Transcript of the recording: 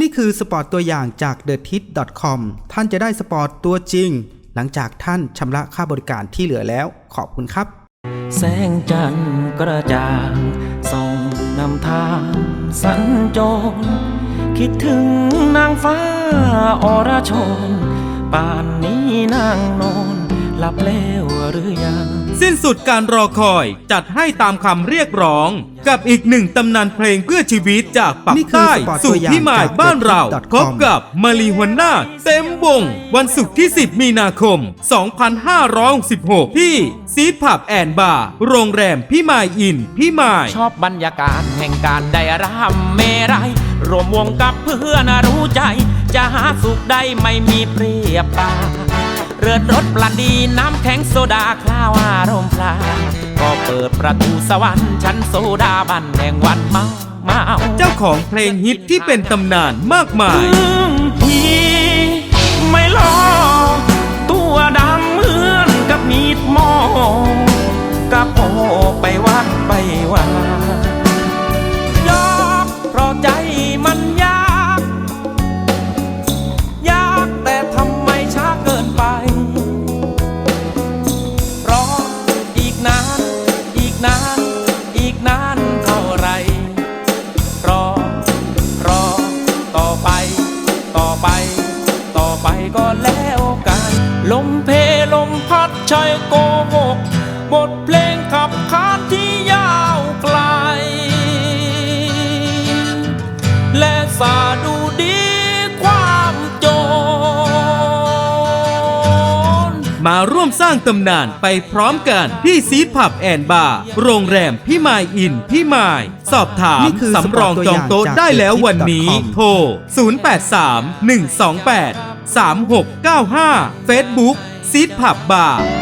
นี่คือสปอร์ตตัวอย่างจาก t h e t i t c o m ท่านจะได้สปอร์ตตัวจริง หลังจากท่านชำระค่าบริการที่เหลือแล้ว ขอบคุณครับ แสงจันทร์กระจ่างส่องนำทางสัญจร คิดถึงนางฟ้าอรชรป่านนี้นางนอน หลับแล้วหรือยัง สิ้นสุดการรอคอยจัดให้ตามคำเรียกร้อง กับอีกหนึ่งตำนานเพลงเพื่อชีวิตจากปักนี่คือใต้สปอร์ตสู่ตัวอย่างพี่หมายจากบ้านเรา TheTip.com พบกับมารีฮวน่าเต็มวง วันศุกร์ที่ 10 มีนาคม 2566 ที่ซีดผับแอนบาร์โรงแรมพี่มายอินพี่มาย ชอบบรรยากาศแห่งการได้รำเมรัยรวมวงกับเพื่อนรู้ใจ จะหาสุขได้ไม่มีเปรียบปราน เรือรถปลาดีน้ำแข็งโซดาคล้าวอารมณ์พลาก็เปิดประตูสวรรค์ชั้นโซดาบันแห่งวันเมาเมา เจ้าของเพลงฮิตที่เป็นตำนานมากมาย นานเท่าไร รอ รอ ต่อไป ต่อไป ต่อไปก็แล้วกัน ลมเพลมพัดใช่โกหกบทเพลงขับขานที่ยาวไกล และสาดู รมาร่วมสร้างตำนานไปพร้อมกันที่ซีดผับแอนบาร์โรงแรมพี่มายอินพี่มาย สอบถามนี่คือสำรองจองโต๊ะสปอร์ตตัวอย่างจากได้แล้ววันนี้ TheTip.com โทร 083 128 3695 Facebook ซีดผับบาร์จึงอย